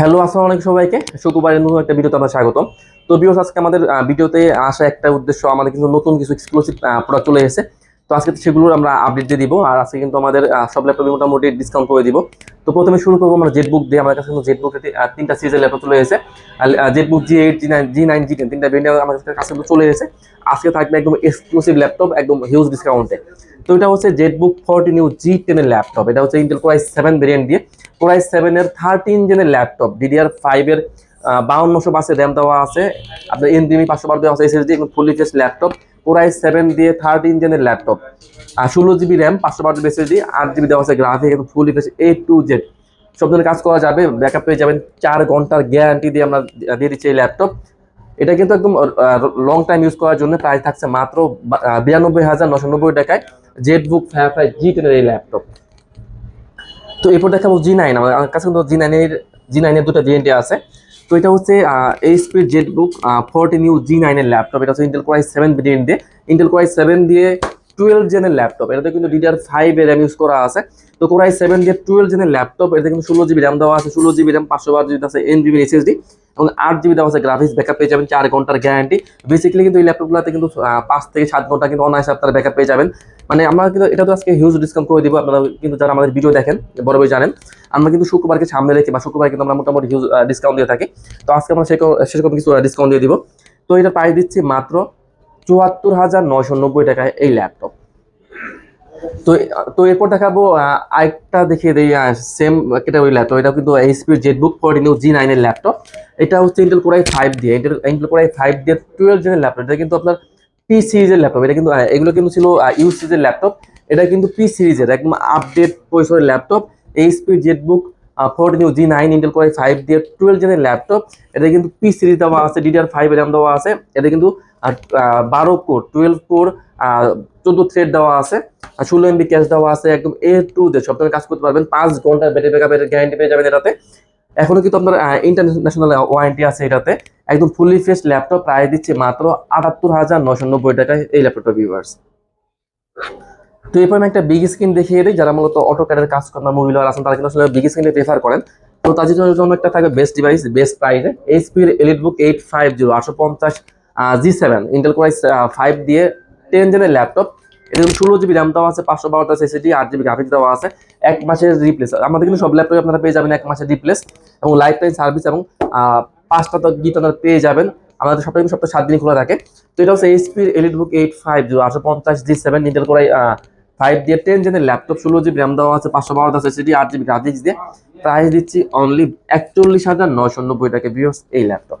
Hello, আসসালামু আলাইকুম সবাইকে। শুক্রবারের নতুন একটা ভিডিওতে আমরা স্বাগতম। তো বিয়স আজকে আমাদের ভিডিওতে আসা একটা উদ্দেশ্য, আমাদের কিন্তু নতুন কিছু এক্সক্লুসিভ প্রোডাক্ট চলে এসেছে। তো আজকে সেগুলোর আমরা আপডেট দিয়ে দিব, আর আজকে কিন্তু আমাদের সব ল্যাপটপে মোটামুটি ডিসকাউন্ট করে দিব। তো প্রথমে শুরু করব, আমরা জেটবুক দিয়ে। আমাদের কাছে কিন্তু জেটবুক তিনটা সিরিজের ল্যাপটপ চলে এসেছে। ZBook G eight G nine G nine G ten তিনটা ভেরিয়েন্ট আমাদের কাছে চলে এসেছে। আজকে থাকবে একদম এক্সক্লুসিভ ল্যাপটপ একদম হিউজ ডিসকাউন্টে তো এটা হচ্ছে জেটবুক ফোরটিন ইউ জি টেনের ল্যাপটপ এটা হচ্ছে Intel Core i seven variant দিয়ে। কোরাই সেভেনের থার্টিন জেনের ল্যাপটপ ডিডিআর ফাইভের বাউন্নশো বাসে র্যাম দেওয়া আছে। আপনার এনবিএমি পাঁচশো বার দেওয়া আছে এসএসডি এবং fully fresh laptop Core i seven দিয়ে থার্টিন জেনের ল্যাপটপ আর ষোলো জিবি র্যাম পাঁচশো বার জিবি এসএসডি আট জিবি দেওয়া আছে গ্রাফিক এবং fully fresh A to Z সব ধরনের কাজ করা যাবে ব্যাকআপ পেয়ে যাবেন। চার ঘণ্টার গ্যারান্টি দিয়ে আমরা দিয়ে দিচ্ছি এই ল্যাপটপ এটা কিন্তু একদম লং টাইম ইউজ করার জন্য। প্রাইস থাকছে মাত্র বিরানব্বই হাজার নশো নব্বই টাকায়। জেটবুক বুক ফাইভ জি টেনের এই ল্যাপটপ তো এরপর দেখাবো জি নাইন আমার কাছে কিন্তু জি নাইনের জি নাইনের দুটো ভেরিয়েন্টে আছে। তো এটা হচ্ছে এইচপির জেটবুক ফোরটিন ইউ জি নাইনের ল্যাপটপ এটা হচ্ছে Intel Core i seven variant দিয়ে। ইন্টেল কোয়াই সেভেন দিয়ে টুয়েলভ জেনের ল্যাপটপ এটাতে কিন্তু ডিডিআর ফাইভ র্যাম ইউজ করা আছে। তো কোরাই সেভেন দিয়ে টুয়েলভ জেনের ল্যাপটপ এটাতে কিন্তু ষোলো জিবি র্যাম দেওয়া আছে। ষোলো জিবি র্যাম পাঁচশো বার জিবি আছে এন জিবি এসএসডি এবং আট জিবি দেওয়া আছে গ্রাফিক্স ব্যাকআপ পেয়ে যাবেন, চার ঘণ্টার গ্যারান্টি বেসিক্যালি কিন্তু এই ল্যাপটপগুলোতে কিন্তু পাঁচ থেকে সাত ঘণ্টা কিন্তু অনায়াসে আপনারা ব্যাকআপ পেয়ে যাবেন। মানে আমরা কিন্তু, এটা তো আজকে হিউজ ডিসকাউন্ট করে দিব। আপনারা কিন্তু যারা আমাদের ভিডিও দেখেন, বড় বই জানেন, আমরা কিন্তু শুক্রবারকে সামনে রেখে বা শুক্রবার কিন্তু আমরা মোটামুটি হিউজ ডিসকাউন্ট দিয়ে থাকি। তো আজকে আমরা সেরকম সেরকম কিছু ডিসকাউন্ট দিয়ে দিব। তো এটা প্রাইস দিচ্ছি মাত্র চুয়াত্তর হাজার নয়শো নব্বই টাকায় এই ল্যাপটপ তো তো এরপর দেখাবো আরেকটা দেখিয়ে দিই সেম এটা ওই ল্যাপটপ এটা কিন্তু এইচপির জেটবুক ফোরটিন জি নাইনের ল্যাপটপ এটা হচ্ছে ইন্টেল কোরাই ফাইভ দিয়ে। Intel Intel Core i five দিয়ে টুয়েলভ জেনের ল্যাপটপ এটা কিন্তু আপনার পি সিরিজের ল্যাপটপ এটা কিন্তু এগুলো কিন্তু ছিল ইউ সিরিজের ল্যাপটপ এটা কিন্তু পি সিরিজের একদম আপডেট পরিসরের laptop এইচপির ZBook fourteen G nine Intel Core i five দিয়ে টুয়েলভ জেনের ল্যাপটপ এটা কিন্তু পি সিরিজ দেওয়া আছে ডিডিআর ফাইভ র্যাম দেওয়া আছে। এটা কিন্তু বারো কোর টুয়েলভ কোর চোদ্দ থ্রেড দেওয়া আছে। ষোলো এমবি ক্যাশ দেওয়া আছে, একদম এ টু যে সব কাজ করতে পারবেন। পাঁচ ঘণ্টার ব্যাটারি ব্যাকআপের গ্যারান্টি পেয়ে যাবেন এটাতে। এখনও কিন্তু আপনার ইন্টারন্যাশনাল ওয়ারেন্টি আছে এটাতে। একদম ফুলি ফ্রেশ ল্যাপটপ প্রায় দিচ্ছে মাত্র আটাত্তর হাজার নশো নব্বই টাকায় এই ল্যাপটপটা ভিউয়ার্স তো এরপর আমি একটা বিগ স্ক্রিন দেখিয়ে দিই, যারা মূলত অটো ক্যাডের কাজ করেন মহিলারা আছেন, তারা কিন্তু আসলে বিগ স্ক্রিনে প্রেফার করেন। তো তাদের জন্য একটা থাকবে বেস্ট ডিভাইস বেস্ট প্রাইসে এইচপির EliteBook eight five zero আটশো পঞ্চাশ জি সেভেন ইন্টেল ফাইভ দিয়ে টেন জেনের ল্যাপটপ কিন্তু ষোলো জিবি র্যাম দেওয়া আছে, পাঁচশো বারোটা এসএসডি আট জিবি গ্রাফিক্স দেওয়া আছে। এক মাসের রিপ্লেস আমাদের কিন্তু সব ল্যাপটপে আপনারা পেয়ে যাবেন এক মাসের রিপ্লেস এবং লাইফ টাইম সার্ভিস এবং পাঁচটা তো গিফট আপনারা পেয়ে যাবেন। আমাদের সপ্তাহে সপ্তাহে সাত দিনই খোলা থাকে। তো এটা হচ্ছে এইচপির EliteBook eight five zero আটশো পঞ্চাশ G seven Intel Core i five দিয়ে টেন জেনের ল্যাপটপ ষোলো জিবি র্যাম দেওয়া আছে, পাঁচশো বারোটা এসএসডি আট জিবি গ্রাফিক্স দিয়ে। প্রাইস দিচ্ছি অনলি একচল্লিশ হাজার নয়শো নব্বই টাকা ভিউস এই ল্যাপটপ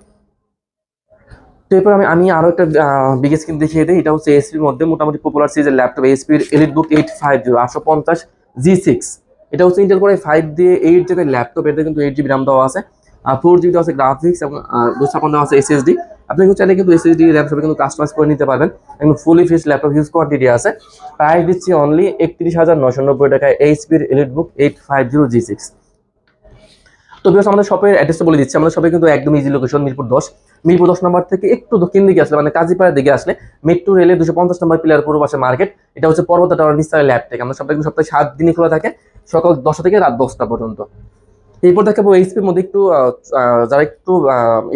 তো এরপর আমি আমি আরও একটা বিগ স্ক্রিন দেখিয়ে দিই, এটা হচ্ছে এসপির মধ্যে মোটামুটি পপুলার সিরিজের ল্যাপটপ এসপির EliteBook eight five zero আটশো পঞ্চাশ জি সিক্স এটা হচ্ছে ইন্টেল করে ফাইভ দিয়ে এইট জেনের ল্যাপটপ এটা কিন্তু এইট জিবি র্যাম দেওয়া আছে। আর ফোর জিবি দেওয়া আছে গ্রাফিক্স এবং দুশো দেওয়া আছে এসএসডি আপনি কিন্তু চাইলে কিন্তু এসএসডি সব কিন্তু কাস্টমাইজ করে নিতে পারবেন। একদম fully fresh laptop use quantity আছে। প্রাইস দিচ্ছি অনলি একত্রিশ হাজার নশো নব্বই টাকায় এইচপির EliteBook eight five zero G six তো বিকজ আমাদের শপের অ্যাড্রেসটা বলে দিচ্ছি। আমাদের শপে কিন্তু একদম ইজি লোকেশন মিরপুর দশ। মিরপুর দশ নম্বর থেকে একটু দক্ষিণ দিকে আসলে মানে কাজীপাড়ার দিকে আসলে মেট্রো রেলে দুশো পঞ্চাশ নম্বর পিলার পূর্ব পাশে মার্কেট এটা হচ্ছে পর্বত টাওয়ার নিস্তার ল্যাব থেকে। আমাদের সপ্তাহে সপ্তাহে সাত দিনই খোলা থাকে, সকাল দশটা থেকে রাত দশটা পর্যন্ত। এরপর দেখাবো এইচপির মধ্যে একটু যারা একটু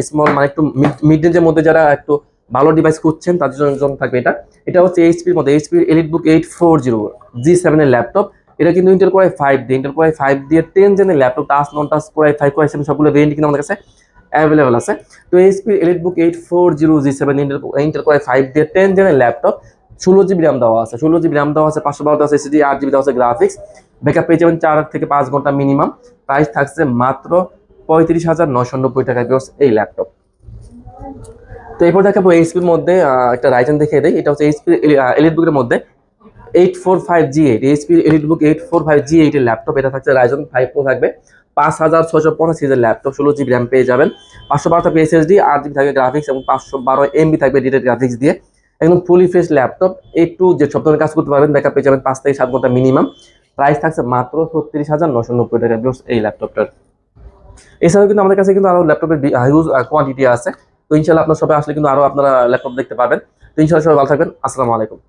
স্মল মানে একটু মিড রেঞ্জের মধ্যে যারা একটু ভালো ডিভাইস খুঁজছেন, তাদের জন্য থাকবে এটা। এটা হচ্ছে এইচপির মধ্যে এইচপির EliteBook eight four zero G সেভেনের ল্যাপটপ এটা কিন্তু ইন্টেল কোরাই ফাইভ দিয়ে ইন্টেল কোরাই ফাইভ দিয়ে ten জেনের laptop touch non touch Core i five Core i seven সবগুলো ভেরিয়েন্ট কিন্তু আমাদের কাছে অ্যাভেলেবল আছে। তো HP EliteBook eight four zero G seven Intel Intel Core i five দিয়ে ten জেনের ল্যাপটপ ষোলো জিবি র্যাম দেওয়া আছে, ষোলো জিবি র্যাম দেওয়া আছে, পাঁচশো বারো দেওয়া আছে এসিডি আট জিবি দেওয়া আছে গ্রাফিক্স ব্যাকআপ পেয়ে যাবেন চার থেকে পাঁচ ঘণ্টা মিনিমাম প্রাইস থাকছে মাত্র পঁয়ত্রিশ হাজার নশো নব্বই টাকা বিকজ এই ল্যাপটপ তো এরপর দেখাবো এইচপির মধ্যে একটা রাইজেন দেখিয়ে দেয় এটা হচ্ছে এইচপি এলিট বুকের মধ্যে। Eight four five G eight HP EliteBook eight four five G এইটের ল্যাপটপ এটা থাকছে রাইজন ফাইভ প্রো থাকবে। পাঁচ হাজার ছশো পঞ্চাশ সিজের ল্যাপটপ ষোলো জিবি র্যাম পেয়ে যাবেন। পাঁচশো বারো থাকবে এসএসডি আট জিবি থাকবে গ্রাফিক্স এবং পাঁচশো বারো এমবি থাকবে ডিটেড গ্রাফিক্স দিয়ে। একদম fully fresh laptop A to যে সব ধরনের কাজ করতে পারবেন। ব্যাকআপ পেয়ে যাবেন পাঁচ থেকে সাত ঘণ্টা মিনিমাম প্রাইস থাকছে মাত্র ছত্রিশ হাজার নশো নব্বই টাকা বিকজ এই ল্যাপটপটার। এছাড়াও কিন্তু আমাদের কাছে কিন্তু আরও ল্যাপটপের হিউজ কোয়ান্টিটি আছে। তো ইনশাল্লাহ আপনার সবাই আসলে কিন্তু আরও আপনারা ল্যাপটপ দেখতে পাবেন। তো ইনশাল্লাহ সবাই ভালো থাকবেন। আসসালামু আলাইকুম।